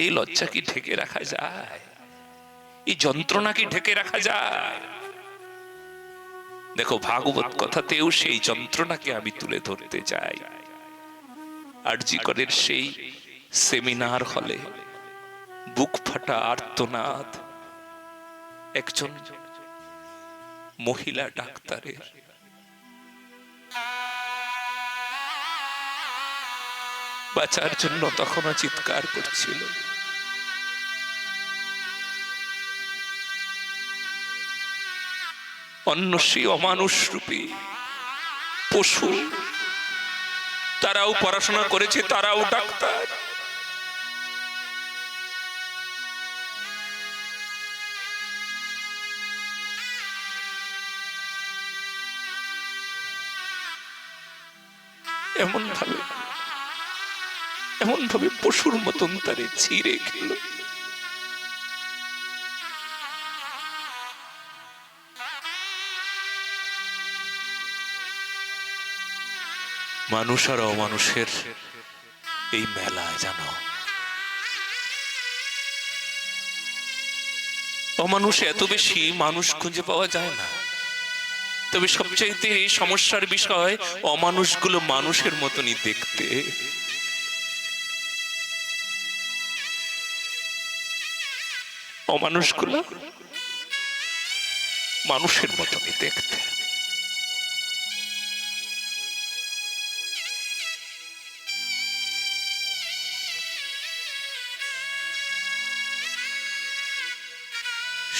এই লজ্জা কি ঢেকে রাখা যায়? এই যন্ত্রণা কি ঢেকে রাখা যায়? দেখো, ভাগবত কথাতেও সেই যন্ত্রণাকে আমি তুলে ধরতে চাই। আরজিকরের সেই সেমিনার হলে বুক ফাটা আর্তনাদ একজন মহিলা ডাক্তারের। বাঁচার জন্য তখনও চিৎকার করছিল। অন্য সেই অমানুষ রূপী। পশু, তারাও পড়াশোনা করেছে, তারাও ডাক্তার। এমন ভাবে এমন ভাবে পশুর মতন তারে ছিঁড়ে খেলো। মানুষ আর অমানুষের এই মেলায় জানো? অমানুষ এত বেশি মানুষ খুঁজে পাওয়া যায় না। তবে সবচাইতে সমস্যার বিষয়, অমানুষগুলো মানুষের মতনই দেখতে। অমানুষগুলো মানুষের মতনই দেখতে।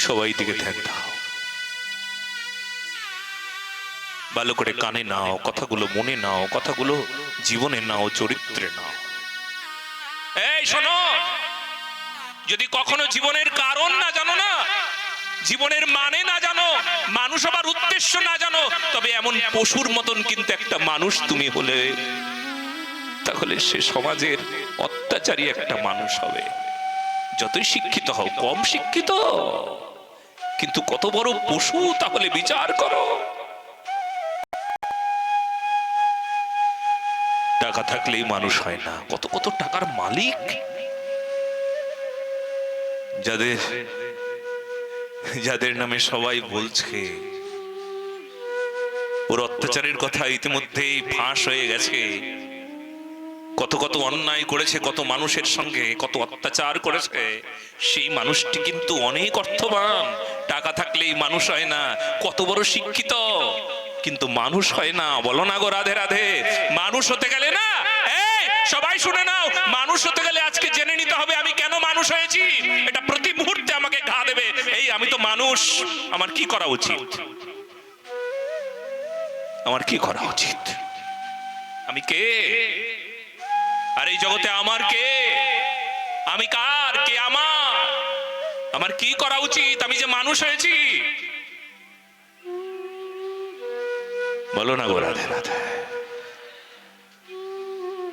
সবাই দিকে ধ্যান দাও। ভালো করে কানে নাও, কথাগুলো মনে নাও, কথাগুলো জীবনে নাও, চরিত্রে নাও। এই, শোনো! যদি কখনো জীবনের কারণ না জানো না, জীবনের মানে না জানো, মানুষ আবার উদ্দেশ্য না জানো, তবে এমন পশুর মতন কিন্তু একটা মানুষ তুমি হলে, তাহলে সে সমাজের অত্যাচারী একটা মানুষ হবে। যতই শিক্ষিত হও, কম শিক্ষিত। কিন্তু কত বড় পশু, তাহলে বিচার করো। টাকা থাকলেই মানুষ হয় না, কত কত টাকার মালিক। যাদের যাদের নামে সবাই বলছে, ওর অত্যাচারের কথা ইতিমধ্যেই ফাঁস হয়ে গেছে। কত কত অন্যায় করেছে, কত মানুষের সঙ্গে, কত অত্যাচার করেছে, সেই মানুষটি কিন্তু অনেক অর্থবান। টাকা থাকলেই মানুষ হয় না। কত বড় শিক্ষিত। কিন্তু মানুষ হয় না। বলো না গো রাধে রাধে। মানুষ হতে গেলে না? সবাই শুনে নাও। মানুষ হতে গেলে আজকে জেনে নিতে হবে আমি কেন মানুষ হয়েছি। এটা প্রতি মুহূর্তে আমাকে ঘা দেবে। এই, আমি তো মানুষ। আমার কি করা উচিত? আমার কি করা উচিত? আমি কে? আর এই জগতে আমার কে? আমি কার? কে আমার? আমার কি করা উচিত? আমি যে মানুষ হয়েছি। বলো না গো রাধে রাধে।